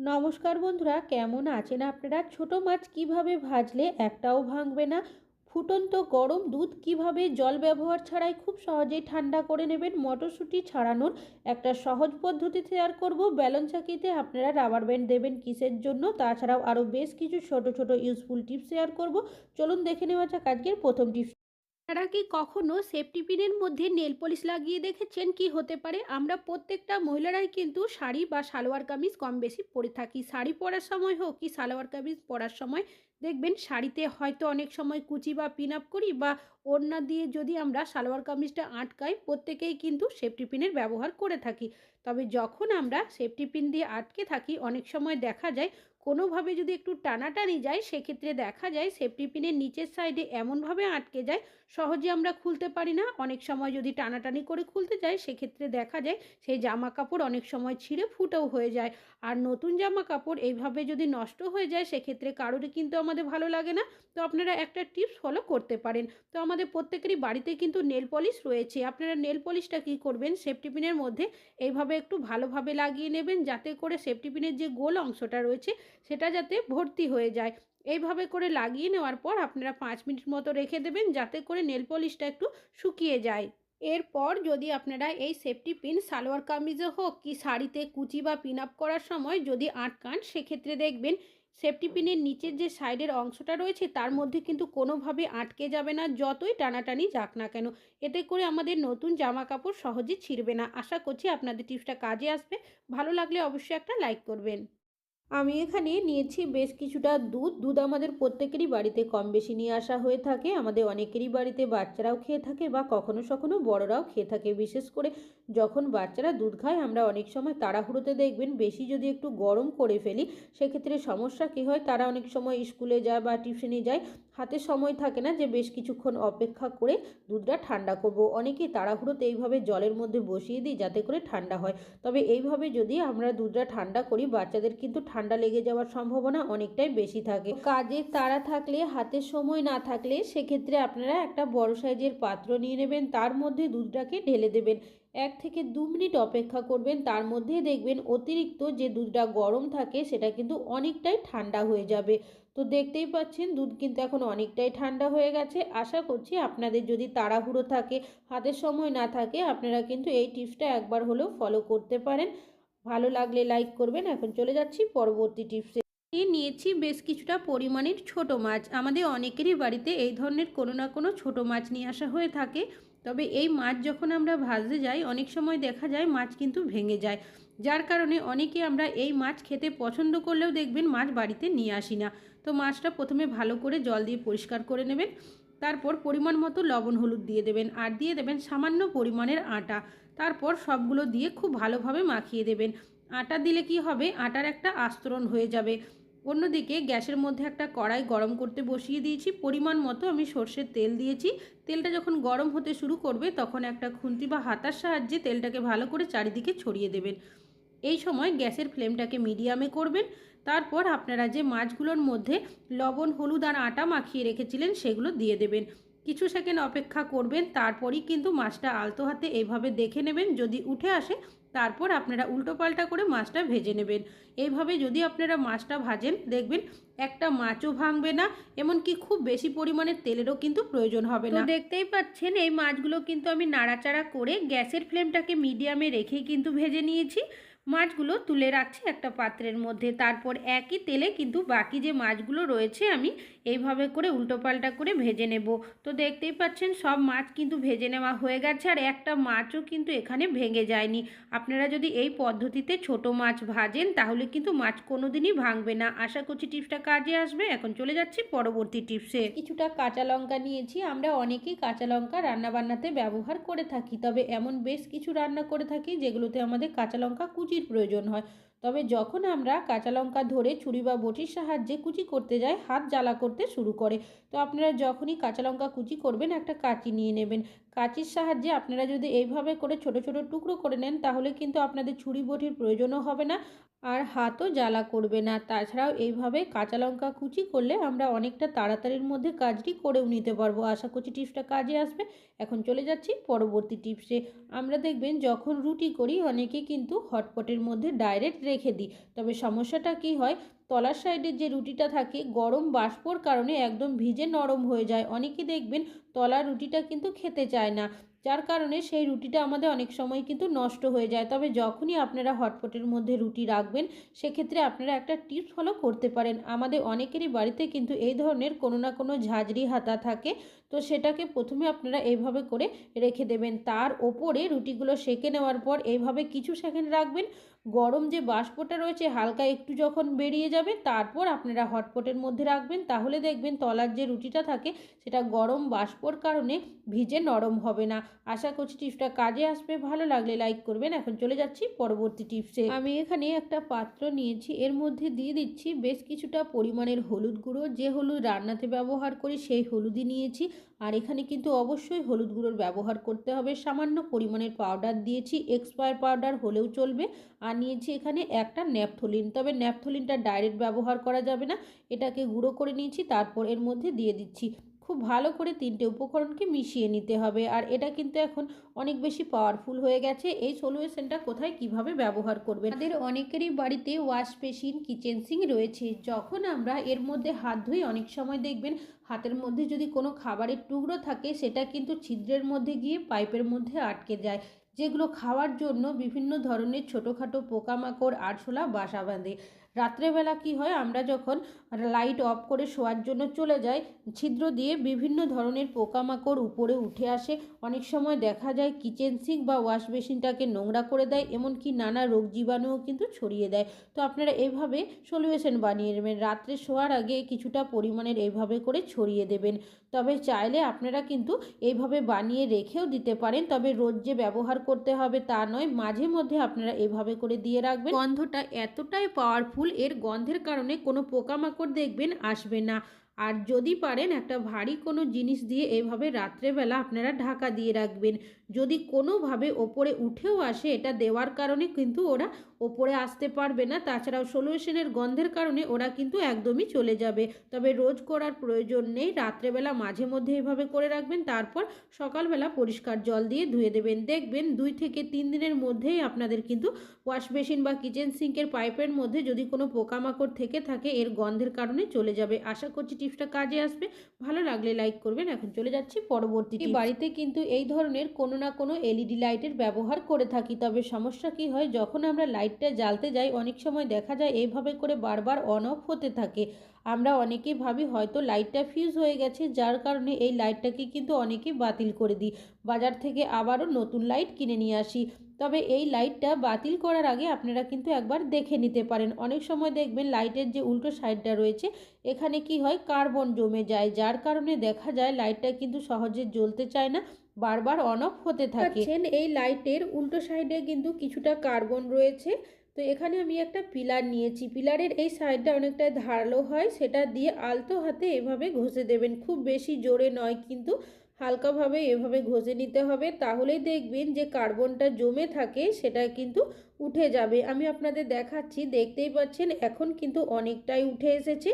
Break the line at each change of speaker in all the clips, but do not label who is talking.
নমস্কার বন্ধুরা, কেমন আছেন আপনারা? ছোট মাছ কীভাবে ভাজলে একটাও ভাঙবে না? ফুটন্ত গরম দুধ কীভাবে জল ব্যবহার ছাড়াই খুব সহজেই ঠান্ডা করে নেবেন? মটরশুঁটি ছাড়ানোর একটা সহজ পদ্ধতি শেয়ার করব। ব্যালন চাকিতে আপনারা রাবার ব্যান্ড দেবেন কিসের জন্য? তাছাড়াও আরও বেশ কিছু ছোট ছোট ইউজফুল টিপস শেয়ার করব। চলুন দেখে নেওয়া যাক আজকের প্রথম টিপস আপনারা কি কখনো সেফটি পিনের মধ্যে নেল পলিশ লাগিয়ে দেখেছেন? কি হতে পারে? আমরা প্রত্যেকটা মহিলারাই কিন্তু শাড়ি বা সালোয়ার কামিজ কম বেশি পরে থাকি। শাড়ি পরার সময় হোক কি সালোয়ার কামিজ পরার সময় দেখবেন শাড়িতে হয়তো অনেক সময় কুচি বা পিন আপ করি বা ওড়না দিয়ে যদি আমরা সালোয়ার কামিজটা আটকাই, প্রত্যেকেই কিন্তু সেফটি পিনের ব্যবহার করে থাকি। তবে যখন আমরা সেফটি পিন দিয়ে আটকে থাকি, অনেক সময় দেখা যায় কোনোভাবে যদি একটু টানাটানি যায়, সেক্ষেত্রে দেখা যায় সেফটি পিনের নিচের সাইডে এমনভাবে আটকে যায়, সহজে আমরা খুলতে পারি না। অনেক সময় যদি টানাটানি করে খুলতে যাই সেক্ষেত্রে দেখা যায় সেই জামা কাপড় অনেক সময় ছিঁড়ে ফুটেও হয়ে যায়। আর নতুন জামা কাপড় এইভাবে যদি নষ্ট হয়ে যায়, সেক্ষেত্রে কারোরই কিন্তু আমাদের ভালো লাগে না। তো আপনারা একটা টিপস ফলো করতে পারেন। তো আমাদের প্রত্যেকেরই বাড়িতে কিন্তু নেল পলিশ রয়েছে। আপনারা নেল পলিশটা কী করবেন? সেফটি পিনের মধ্যে এইভাবে একটু ভালোভাবে লাগিয়ে নেবেন, যাতে করে সেফটি পিনের যে গোল অংশটা রয়েছে সেটা যাতে ভর্তি হয়ে যায়। এইভাবে করে লাগিয়ে নেওয়ার পর আপনারা পাঁচ মিনিট মতো রেখে দেবেন যাতে করে নেল পলিশটা একটু শুকিয়ে যায়। এরপর যদি আপনারা এই সেফটি পিন, সালোয়ার কামিজে হোক কি শাড়িতে কুচি বা পিন আপ করার সময় যদি আটকান, সেক্ষেত্রে দেখবেন সেফটি পিনের নিচের যে সাইডের অংশটা রয়েছে তার মধ্যে কিন্তু কোনোভাবে আটকে যাবে না, যতই টানাটানি যাক না কেন। এতে করে আমাদের নতুন জামা কাপড় সহজে ছিঁড়বে না। আশা করছি আপনাদের টিপসটা কাজে আসবে। ভালো লাগলে অবশ্যই একটা লাইক করবেন। আমি এখানে নিয়েছি বেশ কিছুটা দুধ। দুধ আমাদের প্রত্যেকেরই বাড়িতে কম বেশি নিয়ে আসা হয়ে থাকে। আমাদের অনেকেরই বাড়িতে বাচ্চারাও খেয়ে থাকে বা কখনো কখনো বড়রাও খেয়ে থাকে। বিশেষ করে যখন বাচ্চারা দুধ খায়, আমরা অনেক সময় তাড়াহুড়োতে দেখবেন বেশি যদি একটু গরম করে ফেলি, সেক্ষেত্রে সমস্যা কী হয়? তারা অনেক সময় স্কুলে যায় বা টিউশনে যায়। হাতে সময় থাকে না যে বেশ কিছুক্ষণ অপেক্ষা করে দুধটা ঠান্ডা করব। অনেকেই তাড়াহুড়োতে এইভাবে জলের মধ্যে বসিয়ে দিই যাতে করে ঠান্ডা হয়। তবে এইভাবে যদি আমরা দুধটা ঠান্ডা করি, বাচ্চাদের কিন্তু ঠান্ডা লেগে যাওয়ার সম্ভাবনা অনেকটাই বেশি থাকে। কাজের তাড়া থাকলে, হাতে সময় না থাকলে সেক্ষেত্রে আপনারা একটা বড় সাইজের পাত্র নিয়ে নেবেন, তার মধ্যে দুধটাকে ঢেলে দেবেন। এক থেকে দু মিনিট অপেক্ষা করবেন, তার মধ্যে দেখবেন অতিরিক্ত যে দুধটা গরম থাকে সেটা কিন্তু অনেকটাই ঠান্ডা হয়ে যাবে। তো দেখতেই পাচ্ছেন দুধ কিন্তু এখন অনেকটাই ঠান্ডা হয়ে গেছে। আশা করছি আপনাদের যদি তাড়াহুড়ো থাকে, হাতের সময় না থাকে, আপনারা কিন্তু এই টিপসটা একবার হলেও ফলো করতে পারেন। ভালো লাগলে লাইক করবেন। এখন চলে যাচ্ছি পরবর্তী টিপসে। নিয়েছি বেশ কিছুটা পরিমাণের ছোট মাছ। আমাদের অনেকেরই বাড়িতে এই ধরনের কোনো না কোনো ছোট মাছ নিয়ে আসা হয়ে থাকে। তবে এই মাছ যখন আমরা ভাজতে যাই, অনেক সময় দেখা যায় মাছ কিন্তু ভেঙে যায়। যার কারণে অনেকে আমরা এই মাছ খেতে পছন্দ করলেও দেখবেন মাছ বাড়িতে নিয়ে আসি না। তো মাছটা প্রথমে ভালো করে জল দিয়ে পরিষ্কার করে নেবেন। তারপর পরিমাণ মতো লবণ, হলুদ দিয়ে দেবেন আর দিয়ে দেবেন সামান্য পরিমাণের আটা। তারপর সবগুলো দিয়ে খুব ভালোভাবে মাখিয়ে দেবেন। আটা দিলে কি হবে? আটার একটা আস্তরণ হয়ে যাবে। অন্যদিকে গ্যাসের মধ্যে একটা কড়াই গরম করতে বসিয়ে দিয়েছি। পরিমাণ মতো আমি সর্ষের তেল দিয়েছি। তেলটা যখন গরম হতে শুরু করবে তখন একটা খুন্তি বা হাতার সাহায্যে তেলটাকে ভালো করে চারিদিকে ছড়িয়ে দেবেন। এই সময় গ্যাসের ফ্লেমটাকে মিডিয়ামে করবেন। তারপর আপনারা যে মাছগুলোর মধ্যে লবণ, হলুদ আর আটা মাখিয়ে রেখেছিলেন সেগুলো দিয়ে দেবেন। কিছু সেকেন্ড অপেক্ষা করবেন, তারপরই কিন্তু মাছটা আলতো হাতে এইভাবে দেখে নেবেন, যদি উঠে আসে তারপর আপনারা উল্টো পাল্টা করে মাছটা ভেজে নেবেন। এইভাবে যদি আপনারা মাছটা ভাজেন, দেখবেন একটা মাছও ভাঙবে না, এমনকি খুব বেশি পরিমাণের তেলেরও কিন্তু প্রয়োজন হবে না। দেখতেই পাচ্ছেন, এই মাছগুলো কিন্তু আমি নাড়াচাড়া করে গ্যাসের ফ্লেমটাকে মিডিয়ামে রেখেই কিন্তু ভেজে নিয়েছি। মাছগুলো তুলে রাখছি একটা পাত্রের মধ্যে। তারপর একই তেলে কিন্তু বাকি যে মাছগুলো রয়েছে আমি এইভাবে করে উল্টোপাল্টা করে ভেজে নেব। তো দেখতেই পাচ্ছেন সব মাছ কিন্তু ভেজে নেওয়া হয়ে গেছে আর একটা মাছও কিন্তু এখানে ভেঙে যায়নি। আপনারা যদি এই পদ্ধতিতে ছোট মাছ ভাজেন তাহলে কিন্তু মাছ কোনো দিনই ভাঙবে না। আশা করছি টিপসটা কাজে আসবে। এখন চলে যাচ্ছি পরবর্তী টিপসে। কিছুটা কাঁচা লঙ্কা নিয়েছি। আমরা অনেকেই কাঁচা লঙ্কা রান্নাবান্নাতে ব্যবহার করে থাকি, তবে এমন বেশ কিছু রান্না করে থাকি যেগুলোতে আমাদের কাঁচা লঙ্কা কুচির প্রয়োজন হয়। তবে যখন আমরা কাঁচা লঙ্কা ধরে ছুরি বা বটির সাহায্যে কুচি করতে যাই, হাত জ্বালা করতে শুরু করে। তো আপনারা যখনই কাঁচা লঙ্কা কুচি করবেন, একটা কাঁচি নিয়ে নেবেন। কাঁচির সাহায্যে আপনারা যদি এইভাবে করে ছোট ছোট টুকরো করে নেন, তাহলে কিন্তু আপনাদের ছুরি, বটির প্রয়োজনও হবে না আর হাতও জ্বালা করবে না। তাছাড়াও এইভাবে কাঁচা লঙ্কা কুচি করলে আমরা অনেকটা তাড়াতাড়ির মধ্যে কাজটি করেও নিতে পারব। আশা করছি টিপসটা কাজে আসবে। এখন চলে যাচ্ছি পরবর্তী টিপসে। আমরা দেখবেন যখন রুটি করি অনেকে কিন্তু হটপটের মধ্যে ডাইরেক্ট রেখে দিই। তবে সমস্যাটা কি হয়? তলার সাইডের যে রুটিটা থাকে, গরম বাষ্পর কারণে একদম ভিজে নরম হয়ে যায়। অনেকে দেখবেন তলার রুটিটা কিন্তু খেতে চায় না। যার কারণে সেই রুটিটা আমাদের অনেক সময় কিন্তু নষ্ট হয়ে যায়। তবে যখনই আপনারা হটপটের মধ্যে রুটি রাখবেন, সেক্ষেত্রে আপনারা একটা টিপস ফলো করতে পারেন। আমাদের অনেকেরই বাড়িতে কিন্তু এই ধরনের কোনো না কোনো ঝাঁঝরি হাতা থাকে। তো সেটাকে প্রথমে আপনারা এইভাবে করে রেখে দেবেন। তার ওপরে রুটিগুলো সেঁকে নেওয়ার পর এইভাবে কিছু সেকেন্ড রাখবেন। গরম যে বাষ্পটা রয়েছে হালকা একটু যখন বেরিয়ে যাবে, তারপর আপনারা হটপটের মধ্যে রাখবেন। তাহলে দেখবেন তলার যে রুটিটা থাকে, সেটা গরম বাষ্পর কারণে ভিজে নরম হবে না। আশা করছি টিপসটা কাজে আসবে। ভালো লাগলে লাইক করবেন। এখন চলে যাচ্ছি পরবর্তী টিপসে। আমি এখানে একটা পাত্র নিয়েছি। এর মধ্যে দিয়ে দিচ্ছি বেশ কিছুটা পরিমাণের হলুদ গুঁড়ো। যে হলুদ রান্নাতে ব্যবহার করি, সেই হলুদই নিয়েছি। আর এখানে কিন্তু অবশ্যই হলুদ গুঁড়োর ব্যবহার করতে হবে। সামান্য পরিমাণের পাউডার দিয়েছি এক্সপায়ার পাউডার হলেও চলবে। আর নিয়েছি এখানে একটা ন্যাপথলিন তবে ন্যাপথলিনটা ডাইরেক্ট ব্যবহার করা যাবে না। এটাকে গুঁড়ো করে নিয়েছি, তারপর এর মধ্যে দিয়ে দিচ্ছি। খুব ভালো করে তিনটে উপকরণকে মিশিয়ে নিতে হবে। আর এটা কিন্তু এখন অনেক বেশি পাওয়ারফুল হয়ে গেছে। এই সলিউশনটা কোথায় কীভাবে ব্যবহার করবে? আমাদের অনেকেরই বাড়িতে ওয়াশ বেসিন কিচেন সিং রয়েছে। যখন আমরা এর মধ্যে হাত ধুই, অনেক সময় দেখবেন হাতের মধ্যে যদি কোনো খাবারের টুকরো থাকে, সেটা কিন্তু ছিদ্রের মধ্যে গিয়ে পাইপের মধ্যে আটকে যায়। যেগুলো খাওয়ার জন্য বিভিন্ন ধরনের ছোটোখাটো পোকামাকড়, আরশোলা, বাসা বাঁধে। রাত্রেবেলা কি হয়, আমরা যখন লাইট অফ করে শোয়ার জন্য চলে যাই, ছিদ্র দিয়ে বিভিন্ন ধরনের পোকামাকড় উপরে উঠে আসে। অনেক সময় দেখা যায় কিচেন সিঙ্ক বা ওয়াশ বেসিনটাকে নোংরা করে দেয়, এমনকি নানা রোগ জীবাণুও কিন্তু ছড়িয়ে দেয়। তো আপনারা এভাবে সলিউশন বানিয়ে নেবেন। রাত্রে শোয়ার আগে কিছুটা পরিমাণের এইভাবে করে ছড়িয়ে দেবেন। তবে চাইলে আপনারা কিন্তু এইভাবে বানিয়ে রেখেও দিতে পারেন। তবে রোজ যে ব্যবহার করতে হবে তা নয়, মাঝে মধ্যে আপনারা এভাবে করে দিয়ে রাখবেন। গন্ধটা এতটাই পাওয়ারফুল এর গন্ধের কারণে কোনো পোকামাকড় দেখবেন আসবে না। আর যদি পারেন, একটা ভারী কোনো জিনিস দিয়ে এভাবে রাত্রেবেলা আপনারা ঢাকা দিয়ে রাখবেন। যদি কোনোভাবে ওপরে উঠেও আসে এটা দেওয়ার কারণে কিন্তু ওরা ওপরে আসতে পারবে না। তাছাড়াও সলিউশনের গন্ধের কারণে ওরা কিন্তু একদমই চলে যাবে। তবে রোজ করার প্রয়োজন নেই। রাত্রেবেলা মাঝে মধ্যে এভাবে করে রাখবেন তারপর সকালবেলা পরিষ্কার জল দিয়ে ধুয়ে দেবেন। দেখবেন দুই থেকে তিন দিনের মধ্যেই আপনাদের কিন্তু ওয়াশ বেসিন বা কিচেন সিঙ্কের পাইপের মধ্যে যদি কোনো পোকামাকড় থেকে থাকে এর গন্ধের কারণে চলে যাবে। আশা করছি টিপসটা কাজে আসবে। ভালো লাগলে লাইক করবেন। এখন চলে যাচ্ছি পরবর্তী বাড়িতে কিন্তু এই ধরনের কোনো না কোনো এলইডি লাইটের ব্যবহার করে থাকি, তবে সমস্যা কি হয়? যখন আমরা লাইটটা জ্বালতে যাই, অনেক সময় দেখা যায় এইভাবে করে বারবার অন অফ হতে থাকে। আমরা অনেকেই ভাবি হয়তো লাইটটা ফিউজ হয়ে গেছে, যার কারণে এই লাইটটাকে কিন্তু অনেকেই বাতিল করে দিই। বাজার থেকে আবারও নতুন লাইট কিনে নিয়ে আসি। তবে এই লাইটটা বাতিল করার আগে আপনারা কিন্তু একবার দেখে নিতে পারেন। অনেক সময় দেখবেন লাইটের যে উল্টো সাইডটা রয়েছে, এখানে কি হয়? কার্বন জমে যায়, যার কারণে দেখা যায় লাইটটা কিন্তু সহজে জ্বলতে চায় না, বারবার অন অফ হতে থাকে। এই লাইটের উল্টো সাইডে কিন্তু কিছুটা কার্বন রয়েছে। তো এখানে আমি একটা পিলার নিয়েছি। পিলারের এই সাইডটা অনেকটা ধারালো হয়, সেটা দিয়ে আলতো হাতে এভাবে ঘষে দেবেন। খুব বেশি জোরে নয় কিন্তু হালকাভাবে এভাবে ঘষে নিতে হবে, তাহলেই দেখবেন যে কার্বনটা জমে থাকে, সেটা কিন্তু উঠে যাবে। আমি আপনাদের দেখাচ্ছি, দেখতেই পাচ্ছেন, এখন কিন্তু অনেকটাই উঠে এসেছে।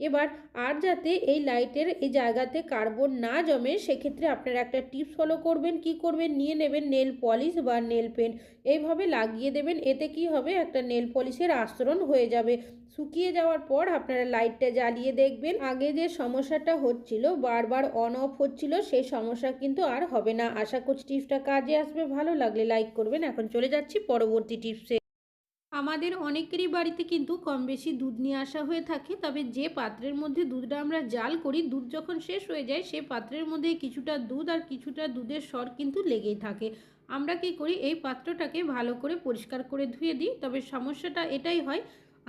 এবার আর যাতে এই লাইটের এই জায়গাতে কার্বন না জমে, সেক্ষেত্রে আপনারা একটা টিপস ফলো করবেন, কি করবেন? নিয়ে নেবেন নেল পলিশ বা নেল পেন। এইভাবে লাগিয়ে দেবেন, এতে কি হবে? একটা নেল পলিশের আস্তরণ হয়ে যাবে। শুকিয়ে যাওয়ার পর আপনারা লাইটটা জ্বালিয়ে দেখবেন, আগে যে সমস্যাটা হচ্ছিল, বারবার অন অফ হচ্ছিল, সেই সমস্যা কিন্তু আর হবে না। আশা করছি টিপসটা কাজে আসবে। ভালো লাগলে লাইক করবেন। এখন চলে যাচ্ছি পরবর্তী টিপসে। আমাদের অনেকেরই বাড়িতে কিন্তু কম বেশি দুধ নিয়ে আসা হয়ে থাকে, তবে যে পাত্রের মধ্যে দুধটা আমরা জাল করি, দুধ যখন শেষ হয়ে যায়, সে পাত্রের মধ্যে কিছুটা দুধ আর কিছুটা দুধের স্বর কিন্তু লেগেই থাকে। আমরা কি করি, এই পাত্রটাকে ভালো করে পরিষ্কার করে ধুয়ে দিই, তবে সমস্যাটা এটাই হয়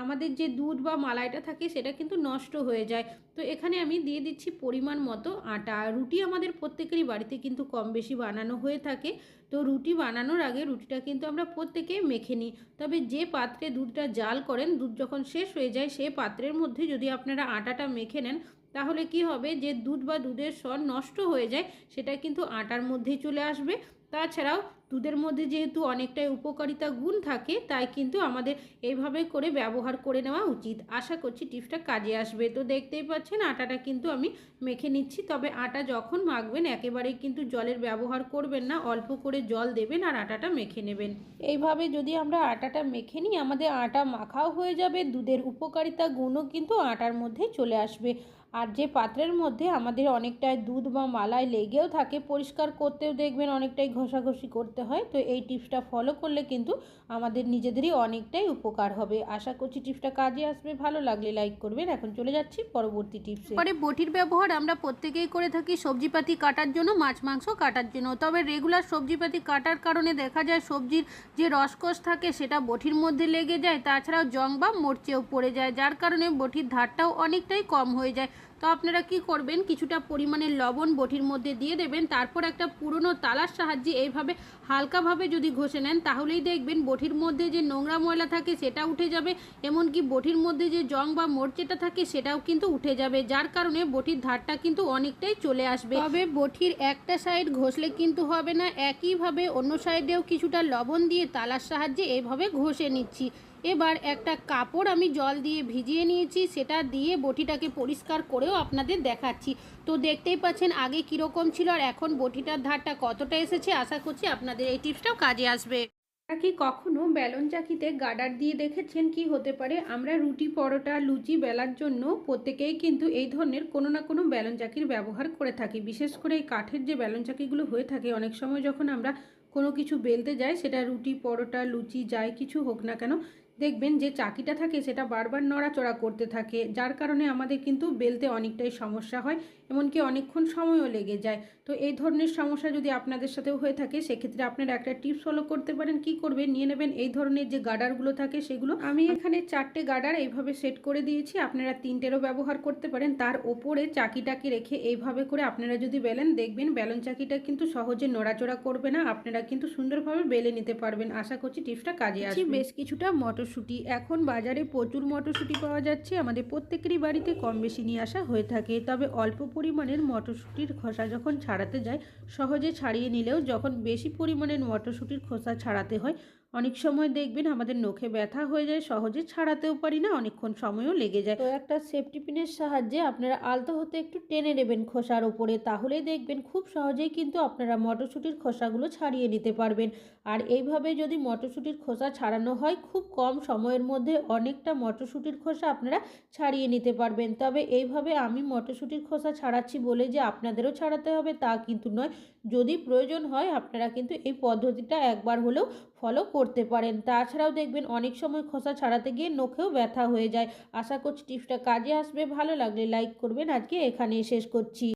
আমাদের যে দুধ বা মালাইটা থাকে সেটা কিন্তু নষ্ট হয়ে যায়। তো এখানে আমি দিয়ে দিচ্ছি পরিমাণ মতো আটা। রুটি আমাদের প্রত্যেকেরই বাড়িতে কিন্তু কম বেশি বানানো হয়ে থাকে। তো রুটি বানানোর আগে রুটিটা কিন্তু আমরা প্রত্যেকে মেখে নিই। তবে যে পাত্রে দুধটা জাল করেন, দুধ যখন শেষ হয়ে যায়, সে পাত্রের মধ্যে যদি আপনারা আটাটা মেখে নেন তাহলে কি হবে? যে দুধ বা দুধের স্বর নষ্ট হয়ে যায়, সেটা কিন্তু আটার মধ্যেই চলে আসবে। তাছাড়াও দুধের মধ্যে যেহেতু অনেকটাই উপকারিতা গুণ থাকে, তাই কিন্তু আমাদের এইভাবে করে ব্যবহার করে নেওয়া উচিত। আশা করছি টিপসটা কাজে আসবে। তো দেখতেই পাচ্ছেন, আটাটা কিন্তু আমি মেখে নিচ্ছি। তবে আটা যখন মাখবেন, একেবারেই কিন্তু জলের ব্যবহার করবেন না। অল্প করে জল দেবেন আর আটাটা মেখে নেবেন। এইভাবে যদি আমরা আটাটা মেখে নিই, আমাদের আটা মাখাও হয়ে যাবে। দুধের উপকারিতা গুণও কিন্তু আটার মধ্যেই চলে আসবে। আর যে পাত্রের মধ্যে আমাদের অনেকটাই দুধ বা মালাই লেগেও থাকে, পরিষ্কার করতেও দেখবেন অনেকটাই ঘষাঘষি করতে হয়। তো এই টিপসটা ফলো করলে কিন্তু আমাদের নিজেদেরই অনেকটাই উপকার হবে। আশা করছি টিপসটা কাজে আসবে। ভালো লাগলে লাইক করবেন। এখন চলে যাচ্ছি পরবর্তী টিপসে। পরে বটির ব্যবহার আমরা প্রত্যেকেই করে থাকি সবজিপাতি কাটার জন্য, মাছ, মাংস কাটার জন্য। তবে রেগুলার সবজিপাতি কাটার কারণে দেখা যায় সবজির যে রসকস থাকে, সেটা বটির মধ্যে লেগে যায়। তাছাড়াও জং বা মরচেও পড়ে যায়। যার কারণে বটির ধারটাও অনেকটাই কম হয়ে যায়। তো আপনারা কি করবেন? কিছুটা পরিমাণে লবণ বটির মধ্যে দিয়ে দেবেন, তারপর একটা পুরনো তালার সাহায্যে এইভাবে হালকাভাবে যদি ঘষে নেন, তাহলেই দেখবেন বটির মধ্যে যে নোংরা ময়লা থাকে সেটা উঠে যাবে, এমনকি বটির মধ্যে যে জং বা মোর্চেটা থাকে সেটাও কিন্তু উঠে যাবে, যার কারণে বটির ধারটা কিন্তু অনেকটাই চলে আসবে। তবে বটির একটা সাইড ঘষলে কিন্তু হবে না, একইভাবে অন্য সাইডেও কিছুটা লবণ দিয়ে তালার সাহায্যে এইভাবে ঘষে নিচ্ছি। এবার একটা কাপড় আমি জল দিয়ে ভিজিয়ে নিয়েছি, সেটা দিয়ে বটিটাকে পরিষ্কার করেও আপনাদের দেখাচ্ছি। তো দেখতেই পাচ্ছেন, আগে কীরকম ছিল আর এখন বটিটার ধারটা কতটা এসেছে, আশা করছি আপনাদের এই টিপসটাও কাজে আসবে। কি কখনো বেলন চাকিতে গার্ডার দিয়ে দেখেছেন কি হতে পারে? আমরা রুটি, পরোটা, লুচি বেলার জন্য প্রত্যেকেই কিন্তু এই ধরনের কোনো না কোনো বেলন চাকির ব্যবহার করে থাকি। বিশেষ করে এই কাঠের যে বেলন চাকিগুলো হয়ে থাকে, অনেক সময় যখন আমরা কোনো কিছু বেলতে যাই, সেটা রুটি, পরোটা, লুচি, যাই কিছু হোক না কেন দেখবেন যে চাকিটা থাকে সেটা বারবার নড়াচড়া করতে থাকে, যার কারণে আমাদের কিন্তু বেলতে অনেকটাই সমস্যা হয়। এমনকি অনেকক্ষণ সময়ও লেগে যায়। তো এই ধরনের সমস্যা যদি আপনাদের সাথেও হয়ে থাকে সেক্ষেত্রে আপনারা একটা টিপস ফলো করতে পারেন কি করবেন নিয়ে নেবেন। এই ধরনের যে গার্ডারগুলো থাকে সেগুলো আমি এখানে চারটে গার্ডার এইভাবে সেট করে দিয়েছি। আপনারা তিনটেরও ব্যবহার করতে পারেন। তার ওপরে চাকিটাকে রেখে এইভাবে করে আপনারা যদি বেলেন দেখবেন বেলন চাকিটা কিন্তু সহজে নড়াচড়া করবে না। আপনারা কিন্তু সুন্দরভাবে বেলে নিতে পারবেন। আশা করছি টিপসটা কাজে আসবে। বেশ কিছুটা মটরশুঁটি। এখন বাজারে প্রচুর মটরশুঁটি পাওয়া যাচ্ছে। আমাদের প্রত্যেকেরই বাড়িতে কম বেশি নিয়ে আসা হয়ে থাকে। তবে অল্প পরিমাণের মটরশুঁটির খোসা যখন ছাড়াতে যায়, সহজে ছাড়িয়ে নিলেও যখন বেশি পরিমাণের মটরশুঁটির খোসা ছাড়াতে হয় অনেক সময় দেখবেন আমাদের নখে ব্যথা হয়ে যায়, সহজে ছাড়াতেও পারি না, অনেকক্ষণ সময়ও লেগে যায়। তো একটা সেফটি পিনের সাহায্যে আপনারা আলতো হতে একটু টেনে নেবেন খোসার ওপরে তাহলেই দেখবেন খুব সহজেই কিন্তু আপনারা মটরশুঁটির খোসাগুলো ছাড়িয়ে নিতে পারবেন। আর এইভাবে যদি মটরশুঁটির খোসা ছাড়ানো হয়, খুব কম সময়ের মধ্যে অনেকটা মটরশুঁটির খোসা আপনারা ছাড়িয়ে নিতে পারবেন। তবে এইভাবে আমি মটরশুঁটির খোসা ছাড়াচ্ছি বলে যে আপনাদেরও ছাড়াতে হবে, তা কিন্তু নয়। যদি প্রয়োজন হয়, আপনারা কিন্তু এই পদ্ধতিটা একবার হলেও ফলো করতে পারেন। তাছাড়াও দেখবেন অনেক সময় খোসা ছাড়াতে গিয়ে নখেও ব্যথা হয়ে যায়। আশা করছি টিপসটা কাজে আসবে। ভালো লাগলে লাইক করবেন। আজকে এখানে শেষ করছি।